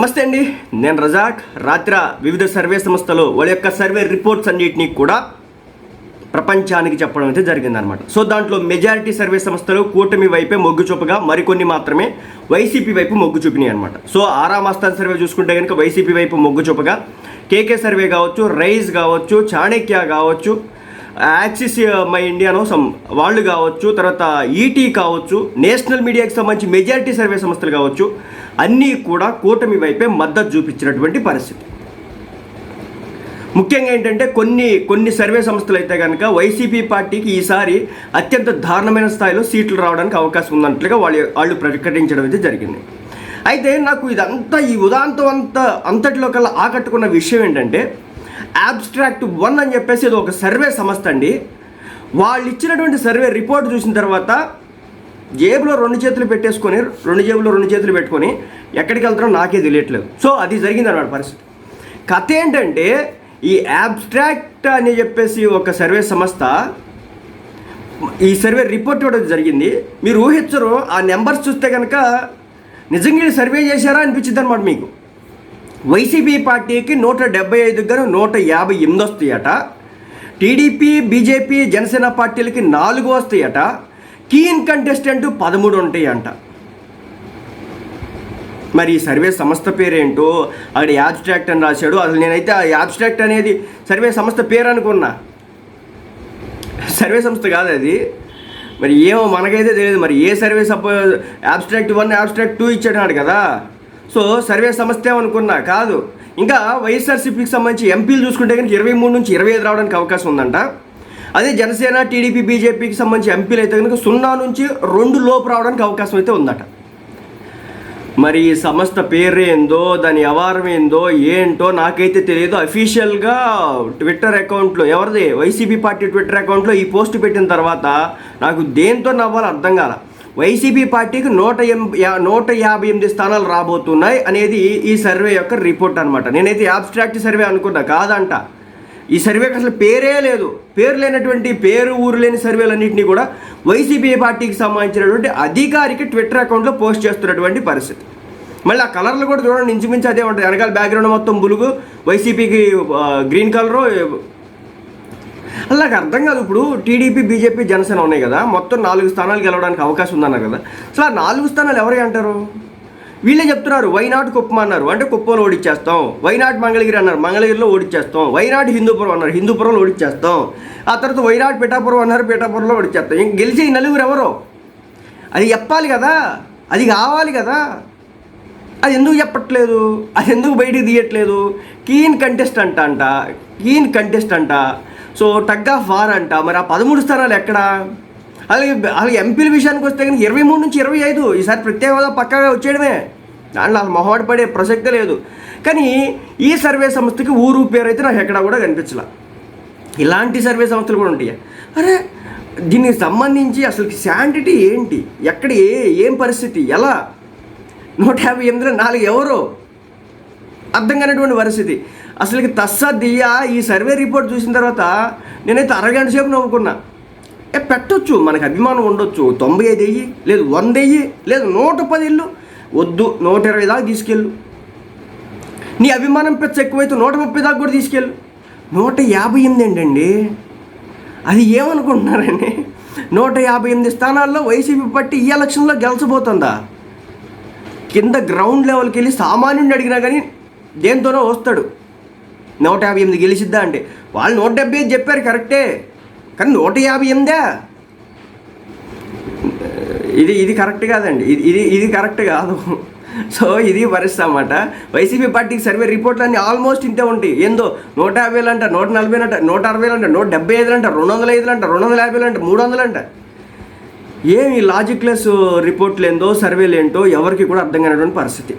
నమస్తే అండి. నేను రజాక్. రాత్ర వివిధ సర్వే సంస్థలు వాళ్ళ యొక్క సర్వే రిపోర్ట్స్ అన్నిటినీ కూడా ప్రపంచానికి చెప్పడం అయితే జరిగిందనమాట సో దాంట్లో మెజారిటీ సర్వే సంస్థలు కూటమి వైపే మొగ్గు చూపగా మరికొన్ని మాత్రమే వైసీపీ వైపు మొగ్గు చూపినాయి అనమాట సో ఆరా ఆస్థాన్ సర్వే చూసుకుంటే కనుక వైసీపీ వైపు మొగ్గు చూపగా కేకే సర్వే కావచ్చు రైజ్ కావచ్చు చాణక్య కావచ్చు యాక్సిస్ మై ఇండియానో సమ్ వాళ్ళు కావచ్చు తర్వాత ఈటీ కావచ్చు నేషనల్ మీడియాకి సంబంధించి మెజారిటీ సర్వే సంస్థలు కావచ్చు అన్నీ కూడా కూటమి వైపే మద్దతు చూపించినటువంటి పరిస్థితి. ముఖ్యంగా ఏంటంటే కొన్ని కొన్ని సర్వే సంస్థలు అయితే కనుక వైసీపీ పార్టీకి ఈసారి అత్యంత దారుణమైన స్థాయిలో సీట్లు రావడానికి అవకాశం ఉన్నట్లుగా వాళ్ళు వాళ్ళు ప్రకటించడం అయితే జరిగింది. అయితే నాకు ఇదంతా ఈ ఉదాంతం అంతా అంతటిలో కల్లా ఆకట్టుకున్న విషయం ఏంటంటే అబ్స్ట్రాక్ట్ వన్ అని చెప్పేసి ఇది ఒక సర్వే సంస్థ అండి. వాళ్ళు ఇచ్చినటువంటి సర్వే రిపోర్ట్ చూసిన తర్వాత జేబులో రెండు చేతులు పెట్టేసుకొని రెండు జేబులో రెండు చేతులు పెట్టుకొని ఎక్కడికి వెళ్తారో నాకే తెలియట్లేదు. సో అది జరిగింది అన్నమాట పరిస్థితి. కథ ఏంటంటే ఈ అబ్స్ట్రాక్ట్ అని చెప్పేసి ఒక సర్వే సంస్థ ఈ సర్వే రిపోర్ట్ ఇవ్వడం జరిగింది. మీరు ఊహించరు ఆ నెంబర్స్ చూస్తే కనుక నిజంగా సర్వే చేశారా అనిపించింది అనమాట మీకు. వైసీపీ పార్టీకి నూట డెబ్బై ఐదు గాను నూట యాభై ఎనిమిది వస్తాయట. టీడీపీ బీజేపీ జనసేన పార్టీలకి నాలుగు వస్తాయట. కీన్ కంటెస్టెంట్ పదమూడు ఉంటాయంట. మరి ఈ సర్వే సంస్థ పేరేంటో? అక్కడ యాబ్స్ట్రాక్ట్ అని రాశాడు. అసలు నేనైతే ఆ యాబ్స్ట్రాక్ట్ అనేది సర్వే సంస్థ పేరు అనుకున్నా. సర్వే సంస్థ కాదు అది. మరి ఏమో మనకైతే తెలియదు. మరి ఏ survey suppose abstract one abstract two ఇచ్చాడు కదా. సో సర్వే సంస్థ ఏమనుకున్నా కాదు. ఇంకా వైఎస్ఆర్సీపీకి సంబంధించి ఎంపీలు చూసుకుంటే కనుక ఇరవై మూడు నుంచి ఇరవై ఐదు రావడానికి అవకాశం ఉందంట. అదే జనసేన టీడీపీ బీజేపీకి సంబంధించి ఎంపీలు అయితే కనుక సున్నా నుంచి రెండు లోపు రావడానికి అవకాశం అయితే ఉందట. మరి ఈ సంస్థ పేరేందో దాని వ్యవహారం ఏందో ఏంటో నాకైతే తెలియదు. అఫీషియల్గా ట్విట్టర్ అకౌంట్లో ఎవరిది? వైసీపీ పార్టీ ట్విట్టర్ అకౌంట్లో ఈ పోస్ట్ పెట్టిన తర్వాత నాకు దేంతో నవ్వాలో అర్థం కాల. వైసీపీ పార్టీకి నూట ఎం యా- నూట యాభై ఎనిమిది స్థానాలు రాబోతున్నాయి అనేది ఈ సర్వే యొక్క రిపోర్ట్ అనమాట నేనైతే యాబ్స్ట్రాక్ట్ సర్వే అనుకున్నా కాదంట. ఈ సర్వేకి అసలు పేరే లేదు. పేరు లేనటువంటి పేరు ఊరు లేని సర్వేలన్నింటినీ కూడా వైసీపీ పార్టీకి సంబంధించినటువంటి అధికారిక ట్విట్టర్ అకౌంట్లో పోస్ట్ చేస్తున్నటువంటి పరిస్థితి. మళ్ళీ ఆ కలర్లు కూడా చూడండి ఇంచుమించు అదే ఉంటుంది వెనకాల బ్యాక్గ్రౌండ్ మొత్తం బులుగు వైసీపీకి గ్రీన్ కలరు అలా నాకు అర్థం కాదు. ఇప్పుడు టీడీపీ బీజేపీ జనసేన ఉన్నాయి కదా. మొత్తం నాలుగు స్థానాలు గెలవడానికి అవకాశం ఉందన్నారు కదా. అసలు ఆ నాలుగు స్థానాలు ఎవరే అంటారు? వీళ్ళే చెప్తున్నారు వైనాట్ కుప్పం అన్నారు. అంటే కుప్పంలో ఓడిచ్చేస్తాం. వైనాట్ మంగళగిరి అన్నారు. మంగళగిరిలో ఓడిచ్చేస్తాం. వైనాట్ హిందూపురం అన్నారు. హిందూపురంలో ఓడిచ్చేస్తాం. ఆ తర్వాత వైనాడ్ పిఠాపురం అన్నారు. పిఠాపురంలో ఓడిచ్చేస్తాం. ఇంక గెలిచే ఈ నలుగురు ఎవరు? అది చెప్పాలి కదా. అది కావాలి కదా. అది ఎందుకు చెప్పట్లేదు? అది ఎందుకు బయటికి తీయట్లేదు? కీన్ కంటెస్ట్ అంట. అంట కీన్ కంటెస్ట్ అంట సో టగ్ ఆఫ్ వార్ అంట. మరి ఆ పదమూడు స్థానాలు ఎక్కడ? అలాగే అలాగే ఎంపీల విషయానికి వస్తే కానీ ఇరవై మూడు నుంచి ఇరవై ఐదు ఈసారి ప్రత్యేక హోదా వచ్చేయడమే. దాంట్లో అసలు మొహమాట పడే ప్రసక్తే లేదు. కానీ ఈ సర్వే సంస్థకి ఊరు పేరు అయితే నాకు ఎక్కడా కూడా కనిపించలే. ఇలాంటి సర్వే సంస్థలు కూడా ఉంటాయి? అరే దీనికి సంబంధించి అసలు శాంటిటీ ఏంటి? ఎక్కడ ఏ ఏం పరిస్థితి? ఎలా? నూట యాభై ఎనిమిదిలో నాలుగు ఎవరు? అర్థం కానటువంటి పరిస్థితి. అసలుకి తస్సా దియ్యా ఈ సర్వే రిపోర్ట్ చూసిన తర్వాత నేనైతే అరగంట సేపు నవ్వుకున్నా. ఏ పెట్టొచ్చు మనకు అభిమానం ఉండొచ్చు. తొంభై ఐదు వెయ్యి లేదు వంద వెయ్యి లేదు నూట పది ఇల్లు వద్దు నూట ఇరవై దాకా తీసుకెళ్ళు. నీ అభిమానం పెచ్చ ఎక్కువైతే నూట ముప్పై దాకా కూడా తీసుకెళ్ళు. నూట యాభై ఎనిమిది ఏంటండి? అది ఏమనుకుంటున్నారండి? నూట యాభై ఎనిమిది స్థానాల్లో వైసీపీ పట్టి ఈ ఎలక్షన్లో గెలిచబోతుందా? కింద గ్రౌండ్ లెవెల్కి వెళ్ళి సామాన్యుడిని అడిగినా కానీ దేంతోనో వస్తాడు. నూట యాభై ఎనిమిది గెలిచిద్దా అంటే వాళ్ళు నూట డెబ్బై ఐదు చెప్పారు కరెక్టే కానీ నూట యాభై ఎనిమిదా? ఇది ఇది కరెక్ట్ కాదండి. ఇది ఇది ఇది కరెక్ట్ కాదు. సో ఇది పరిస్థితి అన్నమాట. వైసీపీ పార్టీకి సర్వే రిపోర్ట్లు అన్నీ ఆల్మోస్ట్ ఇంతే ఉంటాయి. ఏందో నూట యాభైలు అంట నూట నలభై అంట నూట అరవై అంట నూట డెబ్బై ఐదులు అంట రెండు వందల ఐదులు అంట రెండు వందల యాభైలు అంట మూడు వందలు అంట ఏమి లాజిక్లెస్ రిపోర్ట్లు ఏందో సర్వేలు ఏంటో ఎవరికి కూడా అర్థం కానటువంటి పరిస్థితి.